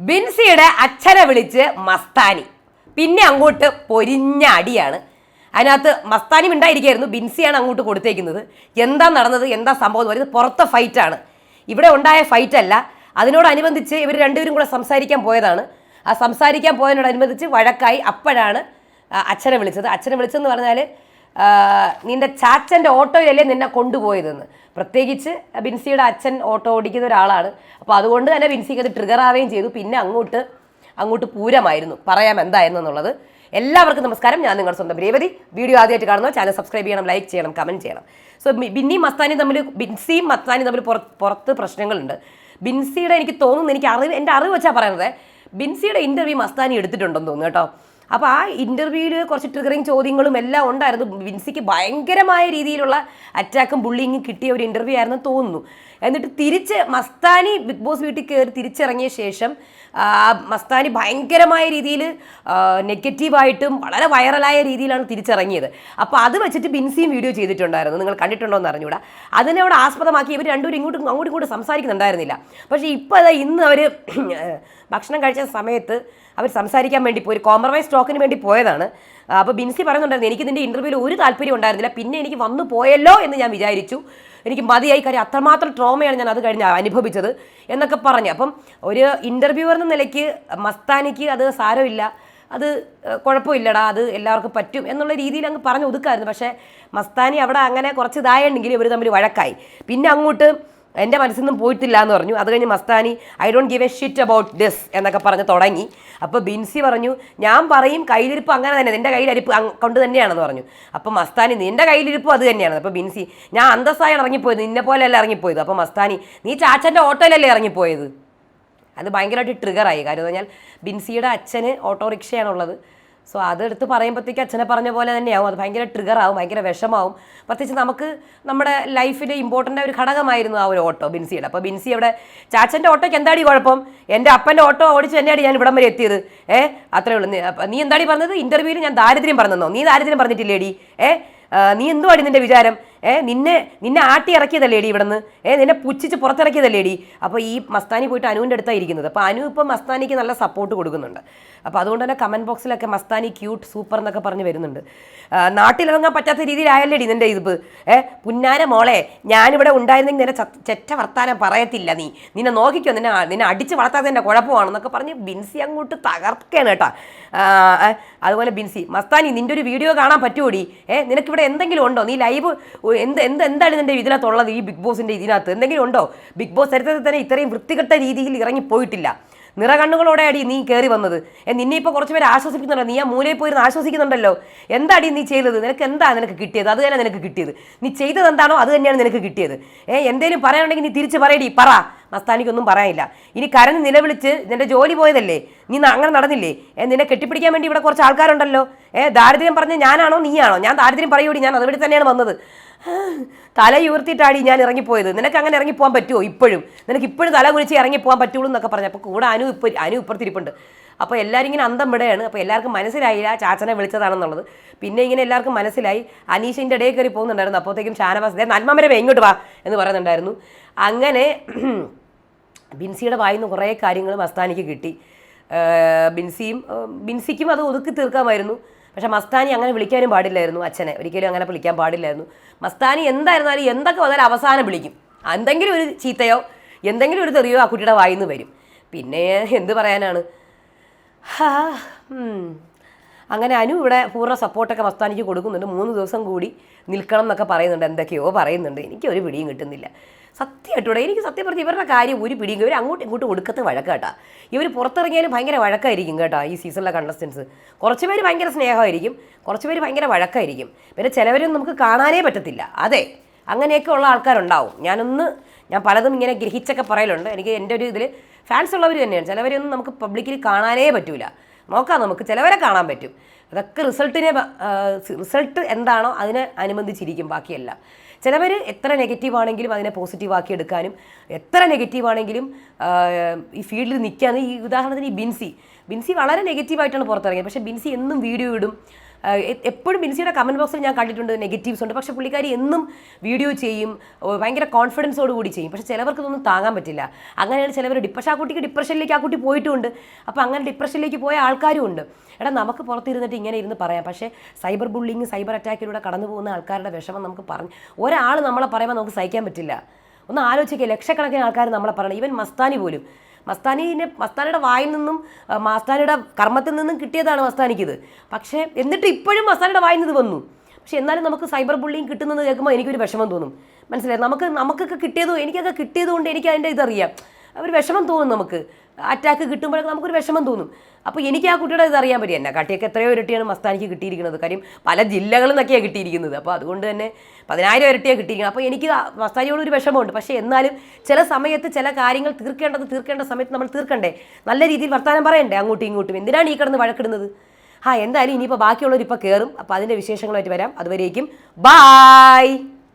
ബിൻസിയുടെ അച്ഛനെ വിളിച്ച് മസ്താനി. പിന്നെ അങ്ങോട്ട് പൊരിഞ്ഞ അടിയാണ് അതിനകത്ത് മസ്താനി ഉണ്ടായിരിക്കായിരുന്നു. ബിൻസിയാണ് അങ്ങോട്ട് കൊടുത്തേക്കുന്നത്. എന്താ നടന്നത്? എന്താ സംഭവം എന്ന് പറയുന്നത് പുറത്തെ ഫൈറ്റാണ് ഇവിടെ ഉണ്ടായ ഫൈറ്റ് അല്ല. അതിനോടനുബന്ധിച്ച് ഇവർ രണ്ടുപേരും കൂടെ സംസാരിക്കാൻ പോയതാണ്. ആ സംസാരിക്കാൻ പോയതിനോടനുബന്ധിച്ച് വഴക്കായി അപ്പോഴാണ് അച്ഛനെ വിളിച്ചത്. അച്ഛനെ വിളിച്ചതെന്ന് പറഞ്ഞാൽ നിന്റെ ചാച്ചന്റെ ഓട്ടോയിലല്ലേ നിന്നെ കൊണ്ടുപോയതെന്ന്. പ്രത്യേകിച്ച് ബിൻസിയുടെ അച്ഛൻ ഓട്ടോ ഓടിക്കുന്ന ഒരാളാണ്. അപ്പോൾ അതുകൊണ്ട് തന്നെ ബിൻസിക്ക് അത് ട്രിഗർ ആവുകയും ചെയ്തു. പിന്നെ അങ്ങോട്ട് അങ്ങോട്ട് പൂരമായിരുന്നു. പറയാം എന്തായിരുന്നു എന്നുള്ളത്. എല്ലാവർക്കും നമസ്കാരം. ഞാൻ നിങ്ങളുടെ സ്വന്തം രേവതി. വീഡിയോ ആദ്യമായിട്ട് കാണുന്നു ചാനൽ സബ്സ്ക്രൈബ് ചെയ്യണം ലൈക്ക് ചെയ്യണം കമന്റ് ചെയ്യണം. സോ ബിന്നിയും മസ്താനിയും തമ്മിൽ ബിൻസിയും മസ്താനിയും തമ്മിൽ പുറ- പുറത്ത് പ്രശ്നങ്ങളുണ്ട്. ബിൻസിയുടെ എനിക്ക് തോന്നുന്നു എനിക്ക് അറിവ് എന്റെ അറിവ് വെച്ചാൽ പറയുന്നത് ബിൻസിയുടെ ഇന്റർവ്യൂ മസ്താനി എടുത്തിട്ടുണ്ടെന്ന് തോന്നുന്നു കേട്ടോ. അപ്പോൾ ആ ഇന്റർവ്യൂവിൽ കുറച്ച് ട്രിഗറിങ് ചോദ്യങ്ങളും എല്ലാം ഉണ്ടായിരുന്നു. വിൻസിക്ക് ഭയങ്കരമായ രീതിയിലുള്ള അറ്റാക്കും ബുള്ളിങ്ങും കിട്ടിയ ഒരു ഇന്റർവ്യൂ ആയിരുന്നു തോന്നുന്നു. എന്നിട്ട് തിരിച്ച് മസ്താനി ബിഗ് ബോസ് വീട്ടിൽ കയറി തിരിച്ചിറങ്ങിയ ശേഷം മസ്താനി ഭയങ്കരമായ രീതിയിൽ നെഗറ്റീവായിട്ടും വളരെ വൈറലായ രീതിയിലാണ് തിരിച്ചിറങ്ങിയത്. അപ്പോൾ അത് വെച്ചിട്ട് ബിൻസിയും വീഡിയോ ചെയ്തിട്ടുണ്ടായിരുന്നു. നിങ്ങൾ കണ്ടിട്ടുണ്ടോ എന്ന് അറിഞ്ഞൂടാ അതിനെ അവിടെ ആസ്പദമാക്കി ഇവർ രണ്ടുപേരും ഇങ്ങോട്ടും അങ്ങോട്ടും ഇങ്ങോട്ടും സംസാരിക്കുന്നുണ്ടായിരുന്നില്ല. പക്ഷേ ഇപ്പോൾ അതാ ഇന്ന് അവർ ഭക്ഷണം കഴിച്ച സമയത്ത് അവർ സംസാരിക്കാൻ വേണ്ടി പോയി. കോംപ്രമൈസ് ടോക്കിന് വേണ്ടി പോയതാണ്. അപ്പോൾ ബിൻസി പറയുന്നുണ്ടായിരുന്നു എനിക്ക് ഇതിന്റെ ഇന്റർവ്യൂവിൽ ഒരു താല്പര്യം ഉണ്ടായിരുന്നില്ല പിന്നെ എനിക്ക് വന്നു പോയല്ലോ എന്ന് ഞാൻ വിചാരിച്ചു. എനിക്ക് മതിയായി കാര്യം അത്രമാത്രം ട്രോമയാണ് ഞാൻ അത് കഴിഞ്ഞ് അനുഭവിച്ചത് എന്നൊക്കെ പറഞ്ഞു. അപ്പം ഒരു ഇന്റർവ്യൂവർ എന്ന നിലയ്ക്ക് മസ്താനിക്ക് അത് സാരമില്ല. അത് കുഴപ്പമില്ലടാ അത് എല്ലാവർക്കും പറ്റും എന്നുള്ള രീതിയിൽ അങ്ങ് പറഞ്ഞു ഒതുക്കായിരുന്നു. പക്ഷേ മസ്താനി അവിടെ അങ്ങനെ കുറച്ച് ഇതായുണ്ടെങ്കിൽ ഇവർ തമ്മിൽ വഴക്കായി. പിന്നെ അങ്ങോട്ട് എന്റെ മനസ്സിൽ പോയിട്ടില്ല എന്ന് പറഞ്ഞു. അത് കഴിഞ്ഞ് Mastani I don't give a shit about this എന്നൊക്കെ പറഞ്ഞ് തുടങ്ങി. അപ്പോൾ ബിൻസി പറഞ്ഞു ഞാൻ പറയും കയ്യിലിരിപ്പ് അങ്ങനെ തന്നെ നിന്റെ കയ്യിലിരിപ്പ് കൊണ്ട് തന്നെയാണെന്ന് പറഞ്ഞു. അപ്പോൾ മസ്താനി നിന്റെ കയ്യിലിരിപ്പ് അത് തന്നെയാണ്. അപ്പോൾ ബിൻസി ഞാൻ അന്തസ്സായാണ് ഇറങ്ങിപ്പോയത് നിന്നെ പോലെയല്ല ഇറങ്ങിപ്പോയത്. അപ്പോൾ മസ്താനി നീ ചാച്ചന്റെ ഓട്ടോയിലല്ലേ ഇറങ്ങിപ്പോയത്? അത് ഭയങ്കരമായിട്ട് ട്രിഗറായി കാര്യം എന്ന് പറഞ്ഞാൽ ബിൻസിയുടെ അച്ഛന് ഓട്ടോറിക്ഷയാണുള്ളത്. സോ അതെടുത്ത് പറയുമ്പോഴത്തേക്ക് അച്ഛനെ പറഞ്ഞ പോലെ തന്നെയാവും. അത് ഭയങ്കര ട്രിഗർ ആവും ഭയങ്കര വിഷമാവും. പ്രത്യേകിച്ച് നമുക്ക് നമ്മുടെ ലൈഫിന്റെ ഇമ്പോർട്ടന്റ് ഒരു ഘടകമായിരുന്നു ആ ഒരു ഓട്ടോ ബിൻസിയുടെ. അപ്പോൾ ബിൻസി അവിടെ ചാച്ചന്റെ ഓട്ടോയ്ക്ക് എന്താടി കുഴപ്പം? എന്റെ അപ്പന്റെ ഓട്ടോ ഓടിച്ച് തന്നെയാണ് ഞാൻ ഇവിടം വരെ എത്തിയത്. ഏ അത്രേ ഉള്ളൂ. നീ- എന്താടി പറഞ്ഞത്? ഇന്റർവ്യൂവിൽ ഞാൻ ദാരിദ്ര്യം പറഞ്ഞെന്നോ? നീ ദാരിദ്ര്യം പറഞ്ഞിട്ടില്ലേടി? ഏ നീ എന്തുവാടി നിന്റെ വിചാരം? ഏ നിന്നെ നിന്നെ ആട്ടി ഇറക്കിയതല്ലേടി ഇവിടുന്ന്? ഏ നിന്നെ പുച്ഛിച്ച് പുറത്തിറക്കിയതല്ലേടി? അപ്പോൾ ഈ മസ്താനി പോയിട്ട് അനുവിന്റെ അടുത്താണ് ഇരിക്കുന്നത്. അപ്പോൾ അനു ഇപ്പം മസ്താനിക്ക് നല്ല സപ്പോർട്ട് കൊടുക്കുന്നുണ്ട്. അപ്പോൾ അതുകൊണ്ട് തന്നെ കമന്റ് ബോക്സിലൊക്കെ മസ്താനി ക്യൂട്ട് സൂപ്പർ എന്നൊക്കെ പറഞ്ഞ് വരുന്നുണ്ട്. നാട്ടിലിറങ്ങാൻ പറ്റാത്ത രീതിയിലായല്ലേടി നിന്റെ ഇതിപ്പ്? ഏ പുന്നാര മോളെ ഞാനിവിടെ ഉണ്ടായിരുന്നെങ്കിൽ നിന്നെ ചെറ്റ വർത്താനം പറയത്തില്ല നീ. നിന്നെ നോക്കിക്കോ നിന്നെ നിന്നെ അടിച്ച് വളർത്താത്തതിന്റെ കുഴപ്പമാണെന്നൊക്കെ പറഞ്ഞ് ബിൻസി അങ്ങോട്ട് തകർക്കുകയാണ് കേട്ടോ. അതുപോലെ ബിൻസി മസ്താനി നിന്റെ ഒരു വീഡിയോ കാണാൻ പറ്റുമോടി ഏ നിനക്കിവിടെ എന്തെങ്കിലും ഉണ്ടോ? നീ ലൈവ് എന്ത് എന്ത് എന്താണ് ഇതിന്റെ ഇതിനകത്തുള്ളത് ഈ ബിഗ് ബോസിന്റെ ഇതിനകത്ത്? എന്തെങ്കിലും ഉണ്ടോ? ബിഗ് ബോസ് ചരിത്രത്തിൽ തന്നെ ഇത്രയും വൃത്തികെട്ട രീതിയിൽ ഇറങ്ങി പോയിട്ടില്ല. നിറകണ്ണുകളോടെയാടി നീ കയറി വന്നത്. നിന്നെ ഇപ്പോൾ കുറച്ച് പേര് ആശ്വസിപ്പിക്കുന്നുണ്ടോ? നീ ആ മൂലയിൽ പോയിരുന്ന് ആശ്വസിക്കുന്നുണ്ടല്ലോ. എന്താടി നീ ചെയ്തത്? നിനക്ക് എന്താ നിനക്ക് കിട്ടിയത്? അത് തന്നെ നിനക്ക് കിട്ടിയത്. നീ ചെയ്തത് എന്താണോ അത് തന്നെയാണ് നിനക്ക് കിട്ടിയത്. ഏ എന്തേലും പറയാനുണ്ടെങ്കിൽ നീ തിരിച്ച് പറയടി പറ. മസ്താനിക്കൊന്നും പറയാനില്ല. ഇനി കരഞ്ഞ് നിലവിളിച്ച് നിന്റെ ജോലി പോയതല്ലേ? നീ അങ്ങനെ നടന്നില്ലേ? ഏ നിന്നെ കെട്ടിപ്പിടിക്കാൻ വേണ്ടി ഇവിടെ കുറച്ച് ആൾക്കാരുണ്ടല്ലോ. ഏ ദാരിദ്ര്യം പറഞ്ഞ് ഞാനാണോ നീയാണോ? ഞാൻ ദാരിദ്ര്യം പറയൂടി ഞാൻ അതുവഴി തന്നെയാണ് വന്നത്. തല ഉയർത്തിയിട്ടാടി ഞാൻ ഇറങ്ങിപ്പോയത്. നിനക്ക് അങ്ങനെ ഇറങ്ങിപ്പോകാൻ പറ്റുമോ ഇപ്പോഴും. നിനക്ക് ഇപ്പോഴും തല കുലിച്ച് ഇറങ്ങിപ്പോകാൻ പറ്റുള്ളൂ എന്നൊക്കെ പറഞ്ഞു. അപ്പോൾ കൂടെ അനു ഇപ്പം അനു ഇപ്പുറത്തിരിപ്പുണ്ട്. അപ്പോൾ എല്ലാവരും ഇങ്ങനെ അന്തം വിടുകയാണ് അപ്പോൾ എല്ലാവർക്കും മനസ്സിലായില്ല ചാച്ചനെ വിളിച്ചതാണെന്നുള്ളത്. പിന്നെ ഇങ്ങനെ എല്ലാവർക്കും മനസ്സിലായി. അനീഷിന്റെ ഇടയിൽ കയറി പോകുന്നുണ്ടായിരുന്നു. അപ്പോഴത്തേക്കും ഷാനവാസ് നന്മമരവേ ഇങ്ങോട്ട് വാ എന്ന് പറയുന്നുണ്ടായിരുന്നു അങ്ങനെ ബിൻസിയുടെ വായിൽ നിന്ന് കുറേ കാര്യങ്ങളും മസ്താനിക്ക് കിട്ടി. ബിൻസിയും ബിൻസിക്കും അത് ഒതുക്കി തീർക്കാമായിരുന്നു. പക്ഷേ മസ്താനി അങ്ങനെ വിളിക്കാനും പാടില്ലായിരുന്നു അച്ഛനെ. ഒരിക്കലും അങ്ങനെ വിളിക്കാൻ പാടില്ലായിരുന്നു. മസ്താനി എന്തായിരുന്നാലും എന്തൊക്കെ വന്നാലും അവസാനം വിളിക്കും. എന്തെങ്കിലും ഒരു ചീത്തയോ എന്തെങ്കിലും ഒരു തെറിയോ ആ കുട്ടിയുടെ വായിന്ന് വരും. പിന്നെ എന്ത് പറയാനാണ്? ഹാ. അങ്ങനെ അനു ഇവിടെ പൂർണ സപ്പോർട്ടൊക്കെ മസ്താനിക്ക് കൊടുക്കുന്നുണ്ട്. മൂന്ന് ദിവസം കൂടി നിൽക്കണം എന്നൊക്കെ പറയുന്നുണ്ട്. എന്തൊക്കെയോ പറയുന്നുണ്ട്. എനിക്ക് ഒരു പിടിയും കിട്ടുന്നില്ല. സത്യമായിട്ടൂടെ എനിക്ക് സത്യം പറഞ്ഞ് ഇവരുടെ കാര്യം ഒരു പിടിയും ഇവർ അങ്ങോട്ടും ഇങ്ങോട്ടും ഒടുക്കത്ത് വഴക്കാട്ടാ. ഇവർ പുറത്തിറങ്ങിയാലും ഭയങ്കര വഴക്കായിരിക്കും കേട്ടോ ഈ സീസണിലെ കണ്ടസ്റ്റൻസ് കുറച്ച് പേര് ഭയങ്കര സ്നേഹമായിരിക്കും. കുറച്ച് പേര് ഭയങ്കര വഴക്കായിരിക്കും. പിന്നെ ചിലവരൊന്നും നമുക്ക് കാണാനേ പറ്റത്തില്ല. അതെ അങ്ങനെയൊക്കെ ഉള്ള ആൾക്കാരുണ്ടാവും. ഞാനൊന്ന് ഞാൻ പലതും ഇങ്ങനെ ഗ്രഹിച്ചൊക്കെ പറയലുണ്ട്. എനിക്ക് എന്റെ ഒരു ഇതിൽ ഫാൻസ് ഉള്ളവർ തന്നെയാണ്. ചിലവരൊന്നും നമുക്ക് പബ്ലിക്കിൽ കാണാനേ പറ്റൂല. നോക്കാം നമുക്ക് ചിലവരെ കാണാൻ പറ്റും. അതൊക്കെ റിസൾട്ടിനെ റിസൾട്ട് എന്താണോ അതിനെ അനുബന്ധിച്ചിരിക്കും ബാക്കിയെല്ലാം. ചിലവർ എത്ര നെഗറ്റീവ് ആണെങ്കിലും അതിനെ പോസിറ്റീവ് ആക്കി എടുക്കാനും എത്ര നെഗറ്റീവ് ആണെങ്കിലും ഈ ഫീൽഡിൽ നിൽക്കാൻ ഈ ഉദാഹരണത്തിന് ഈ ബിൻസി. ബിൻസി വളരെ നെഗറ്റീവായിട്ടാണ് പുറത്തിറങ്ങിയത്. പക്ഷേ ബിൻസി എന്നും വീഡിയോ ഇടും എപ്പോഴും ബിൻസിയുടെ കമന്റ് ബോക്സിൽ ഞാൻ കണ്ടിട്ടുണ്ട് നെഗറ്റീവ്സ് ഉണ്ട്. പക്ഷേ പുള്ളിക്കാരി എന്നും വീഡിയോ ചെയ്യും ഭയങ്കര കോൺഫിഡൻസോട് കൂടി ചെയ്യും. പക്ഷേ ചിലവർക്ക് ഇതൊന്നും താങ്ങാൻ പറ്റില്ല. അങ്ങനെയാണ് ചിലവർ പക്ഷേ ആ കുട്ടിക്ക് ഡിപ്രഷനിലേക്ക് ആ കുട്ടി പോയിട്ടുമുണ്ട് അപ്പോൾ അങ്ങനെ ഡിപ്രഷനിലേക്ക് പോയ ആൾക്കാരും ഉണ്ട്. എടാ നമുക്ക് പുറത്തിരുന്നിട്ട് ഇങ്ങനെ ഇരുന്ന് പറയാം. പക്ഷേ സൈബർ ബുള്ളിങ് സൈബർ അറ്റാക്കിലൂടെ കടന്നു പോകുന്ന ആൾക്കാരുടെ വിഷമം നമുക്ക് പറഞ്ഞ് ഒരാൾ നമ്മളെ പറയുമ്പോൾ നമുക്ക് സഹിക്കാൻ പറ്റില്ല. ഒന്ന് ആലോചിക്കുക ലക്ഷക്കണക്കിന് ആൾക്കാർ നമ്മളെ പറയണം. ഈവൻ മസ്താനി പോലും. മസ്താനിനെ മസ്താനിയുടെ വായിൽ നിന്നും മസ്താനിയുടെ കർമ്മത്തിൽ നിന്നും കിട്ടിയതാണ് മസ്താനിക്കിത്. പക്ഷേ എന്നിട്ട് ഇപ്പോഴും മസ്താനിയുടെ വായിൽ നിന്ന് വന്നു. പക്ഷെ എന്നാലും നമുക്ക് സൈബർ ബുള്ളിങ് കിട്ടുന്നത് കേൾക്കുമ്പോൾ എനിക്കൊരു വിഷമം തോന്നും. മനസ്സിലായി? നമുക്ക് നമുക്കൊക്കെ കിട്ടിയതും എനിക്കൊക്കെ കിട്ടിയതുകൊണ്ട് എനിക്ക് അതിന്റെ ഇതറിയാം. ഒരു വിഷമം തോന്നും നമുക്ക്. അറ്റാക്ക് കിട്ടുമ്പോഴൊക്കെ നമുക്കൊരു വിഷമം തോന്നും. അപ്പോൾ എനിക്ക് ആ കുട്ടിയുടെ ഇത് അറിയാൻ പറ്റും എന്നെ കാട്ടിയൊക്കെ എത്രയോ ഇരട്ടിയാണ് മസ്താനിക്ക് കിട്ടിയിരിക്കുന്നത്. കാര്യം പല ജില്ലകളിൽ നിന്നൊക്കെയാണ് കിട്ടിയിരിക്കുന്നത്. അപ്പോൾ അതുകൊണ്ട് തന്നെ പതിനായിരം ഇരട്ടിയാണ് കിട്ടിയിരിക്കുന്നത്. അപ്പോൾ എനിക്ക് മസ്താനിയോട് ഒരു വിഷമമുണ്ട്. പക്ഷേ എന്നാലും ചില സമയത്ത് ചില കാര്യങ്ങൾ തീർക്കേണ്ടത് തീർക്കേണ്ട സമയത്ത് നമ്മൾ തീർക്കണ്ടേ? നല്ല രീതിയിൽ വർത്തമാനം പറയണ്ടേ അങ്ങോട്ടും ഇങ്ങോട്ടും? എന്തിനാണ് ഈ കിടന്ന് വഴക്കിടുന്നത്? ആ എന്തായാലും ഇനിയിപ്പോൾ ബാക്കിയുള്ളവർ ഇപ്പോൾ കയറും അപ്പോൾ അതിന്റെ വിശേഷങ്ങളായിട്ട് വരാം. അതുവരേക്കും ബായ്